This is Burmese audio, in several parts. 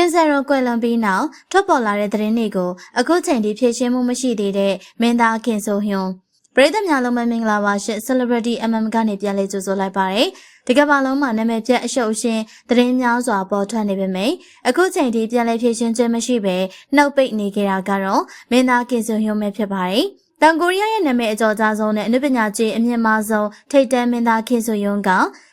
ခင်ဆယ်ရောကွယ်လွန်ပြီးနောက်ထွက်ပေါ်လာတဲ့သတင်းတွေကိုအခုချိန်ထိဖြည့်ရှင်းမှုမရှိသေးတဲ့မင်းသားခင်ဆိုဟွန်းပရိသတ်များလုံးမမင်္ဂလာပါရှင် Celebrity MM ကနေပြန်လည်ကြိုဆိုလိုက်ပါတယ်ဒီကမ္ဘာလုံးမှာနာမည်ပြတ်အရှုပ်ရှင်သတင်းများစွာပေါ်ထွက်နေပေမယ့်အခုချိန်ထိပြန်လည်ဖြည့်ရှင်းခြင်းမရှိဘဲနှုတ်ပိတ်နေကြတာကတော့မင်းသားခင်ဆိုဟွန်းပဲဖြစ်ပါတယ်တောင်ကိုရီးယားရဲ့နာမည်အကျော်ကြားဆုံးနဲ့အနုပညာကြီးအမြင့်မားဆုံးထိတ်တန်းမင်းသားခင်ဆိုယွန်းက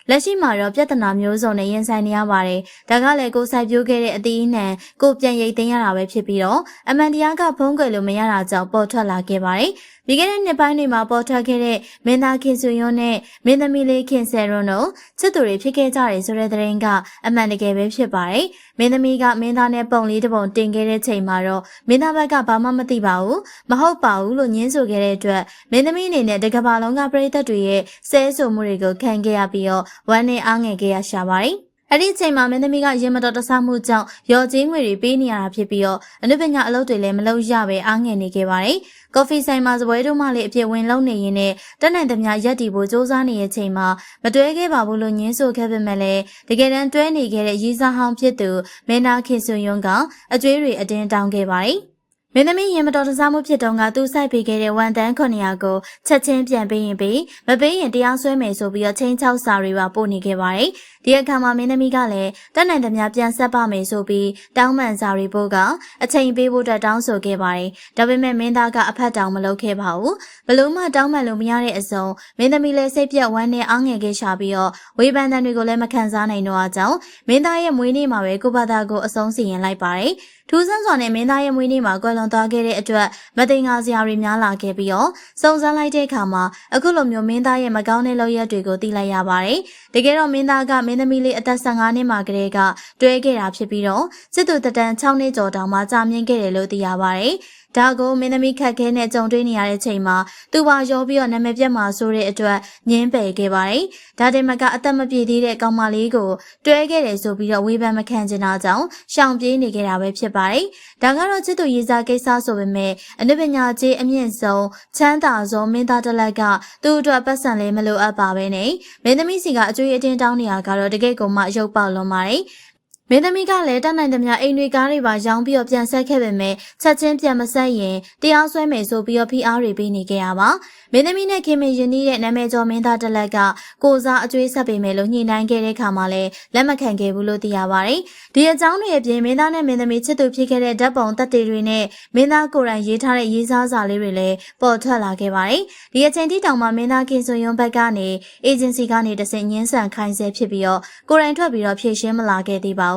လက်ရှိမှာတော့ပြဿနာမျိုးစုံနဲ့ရင်ဆိုင်နေရပါတယ်။ဒါကလည်းကိုစိုက်ပျိုးခဲ့တဲ့အသီးအနှံကိုပြန်ရိတ်သိမ်းရတာပဲဖြစ်ပြီးတော့အမှန်တရားကဖုံးကွယ်လို့မရတာကြောင့်ပေါ်ထွက်လာခဲ့ပါတယ်။ပြီးခဲ့တဲ့နှစ်ပိုင်းတွေမှာပေါ်ထွက်ခဲ့တဲ့မင်းသားခင်စွယွန်းနဲ့မင်းသမီးလေးခင်ဆယ်ရွန်းတို့ချစ်သူတွေဖြစ်ခဲ့ကြတယ်ဆိုတဲ့သတင်းကအမှန်တကယ်ပဲဖြစ်ပါတယ်။မင်းသမီးကမင်းသားနဲ့ပုံလေးတစ်ပုံတင်ခဲ့တဲ့ချိန်မှာတော့မင်းသားဘက်ကဘာမှမသိပါဘူး။မဟုတ်ပါဘူးလို့ညင်းဆိုခဲ့တဲ့အတွက်မင်းသမီးအနေနဲ့တကဘာလုံးကပြည်သက်တွေရဲ့ဆဲဆိုမှုတွေကိုခံခဲ့ရပြီးတော့ဝမ်းနဲ့အားငယ်ခဲ့ရရှာပါတယ်။အဲ့ဒီအချိန်မှာမင်းသမီးကရင်မတော်တဆမှုကြောင့်ရော်ချင်းငွေတွေပေးနေရတာဖြစ်ပြီးတော့အနုပညာအလုပ်တွေလည်းမလုပ်ရပဲအားငယ်နေခဲ့ပါတယ်။ကော်ဖီဆိုင်မှာစပွဲတို့မှလည်းအပြည့်ဝင်လုံနေရင်းနဲ့တက်နိုင်သမျှရက်တီဖို့စူးစမ်းနေတဲ့အချိန်မှာမတွဲခဲ့ပါဘူးလို့ညင်းဆိုခဲ့ပေမဲ့လည်းတကယ်တမ်းတွဲနေခဲ့တဲ့ရီစာဟောင်းဖြစ်သူမင်းသားခင်စွန်ယွန်းကအကျွေးတွေအတင်းတောင်းခဲ့ပါတယ်။ မင်းသမီးရင်မတော်တဆမှုဖြစ်တုန်းကသူစိုက်ပေးခဲ့တဲ့ဝန်တန်း900ကိုချက်ချင်းပြန်ပေးရင်ပေးမပေးရင်တရားစွဲမယ်ဆိုပြီးတော့ချင်းချောက်စာတွေပါပို့နေခဲ့ပါတယ်။ဒီအခါမှာမင်းသမီးကလည်းတက်နိုင်သမျှပြန်ဆက်ပါမယ်ဆိုပြီးတောင်းပန်စာတွေပို့ကအချိန်ပေးဖို့အတွက်တောင်းဆိုခဲ့ပါတယ်။ဒါပေမဲ့မင်းသားကအဖက်တောင်မလုပ်ခဲ့ပါဘူး။ဘလို့မှတောင်းပန်လို့မရတဲ့အစုံမင်းသမီးလည်းစိတ်ပြတ်ဝမ်းနဲ့အားငယ်ခဲ့ရှာပြီးတော့ဝေဖန်တဲ့တွေကိုလည်းမခံစားနိုင်တော့အကြောင်းမင်းသားရဲ့မွေးနေ့မှာပဲကိုဘာသာကိုအဆုံးစီရင်လိုက်ပါတယ်။ထူးဆန်းစွာနဲ့မင်းသားရဲ့မွေးနေ့မှာကွယ်လွန်သွားခဲ့တဲ့အတွက်မသိငါစရာတွေများလာခဲ့ပြီးတော့စုံစမ်းလိုက်တဲ့အခါမှာအခုလိုမျိုးမင်းသားရဲ့မကောင်းတဲ့လုပ်ရက်တွေကိုသိလိုက်ရပါတယ်။တကယ်တော့မင်းသားကမင်းသမီးလေးအသက်15နှစ်မှာကလေးကတွဲခဲ့တာဖြစ်ပြီးတော့စစ်သူတတန်း6နှစ်ကျော်တောင်မှကြာမြင့်ခဲ့တယ်လို့သိရပါတယ်။ ဒါကိုမင်းသမီးခက်ခဲနဲ့ကြုံတွေ့နေရတဲ့ချိန်မှာသူပါရောပြီးတော့နာမည်ပြတ်မှာဆိုတဲ့အတွက်ညင်းပယ်ခဲ့ပါတယ်။ဒါတင်မကအသက်မပြည့်သေးတဲ့ကောင်မလေးကိုတွဲခဲ့တယ်ဆိုပြီးတော့ဝေဖန်မခံချင်တာကြောင့်ရှောင်ပြေးနေခဲ့တာပဲဖြစ်ပါတယ်။ဒါကတော့ချစ်သူရေးစားကိစ္စဆိုပေမဲ့အနုပညာကြီးအမြင့်ဆုံးချမ်းသာဆုံးမင်းသားတစ်လက်ကသူ့အတွက်ပတ်စံလေးမလိုအပ်ပါပဲနဲ့မင်းသမီးစီကအကျွေးအတင်းတောင်းနေရကတော့တကယ့်ကိုမှရုပ်ပေါက်လွန်ပါတယ်။ မင်းသမီးကလည်းတတ်နိုင်သမျှအိမ်တွေကားတွေပါရောင်းပြီးတော့ပြန်ဆက်ခဲ့ပေမဲ့ချက်ချင်းပြန်မဆက်ရင်တရားစွဲမယ်ဆိုပြီးတော့ဖိအားတွေပေးနေခဲ့ရပါမင်းသမီးနဲ့ခင်မင်ယဉ်နီးတဲ့နာမည်ကျော်မင်းသားတလက်ကကိုစားအကျွေးဆက်ပေးမယ်လို့ညှိနှိုင်းခဲ့တဲ့ခါမှာလည်းလက်မခံခဲ့ဘူးလို့သိရပါတယ်ဒီအကြောင်းတွေအပြင်မင်းသားနဲ့မင်းသမီးချစ်သူဖြစ်ခဲ့တဲ့ဓာတ်ပုံတက်တေတွေနဲ့မင်းသားကိုယ်တိုင်ရေးထားတဲ့ရေးစားစာလေးတွေလည်းပေါ်ထွက်လာခဲ့ပါတယ်ဒီအချိန်ထိတောင်မှမင်းသားခင်စွန်ယွန်းဘက်ကနေအေဂျင်စီကနေတဆင့်ညှင်းဆန်ခိုင်းဆဲဖြစ်ပြီးတော့ကိုယ်တိုင်ထွက်ပြီးတော့ဖြည့်ရှင်းမလာခဲ့သေးပါဘူး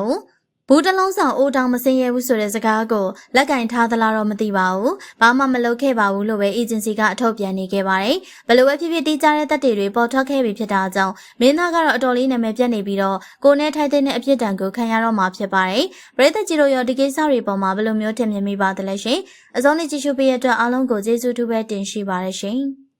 ဘူးတလုံးဆောင်အိုးတောင်မစင်ရဘူးဆိုတဲ့စကားကိုလက်ကင်ထားသလားတော့မသိပါဘူး။ဘာမှမလုပ်ခဲ့ပါဘူးလို့ပဲအေဂျင်စီကအထုတ်ပြန်နေခဲ့ပါတယ်။ဘယ်လိုပဲဖြစ်ဖြစ်တီးကြတဲ့တက်တွေတွေပေါ်ထွက်ခဲ့ပြီဖြစ်တာကြောင့်မင်းသားကတော့အတော်လေးနာမည်ပြတ်နေပြီးတော့ကိုနဲ့ထိုက်တဲ့အပြစ်ဒဏ်ကိုခံရတော့မှာဖြစ်ပါတယ်။ပရိသတ်ကြီးတို့ရောဒီကိစ္စတွေပေါ်မှာဘယ်လိုမျိုးထင်မြင်မိပါသလဲရှင်။အစုံနဲ့ကြည့်ရှုပေးရတဲ့အတွက်အားလုံးကိုကျေးဇူးတူပဲတင်ရှိပါရရှင်။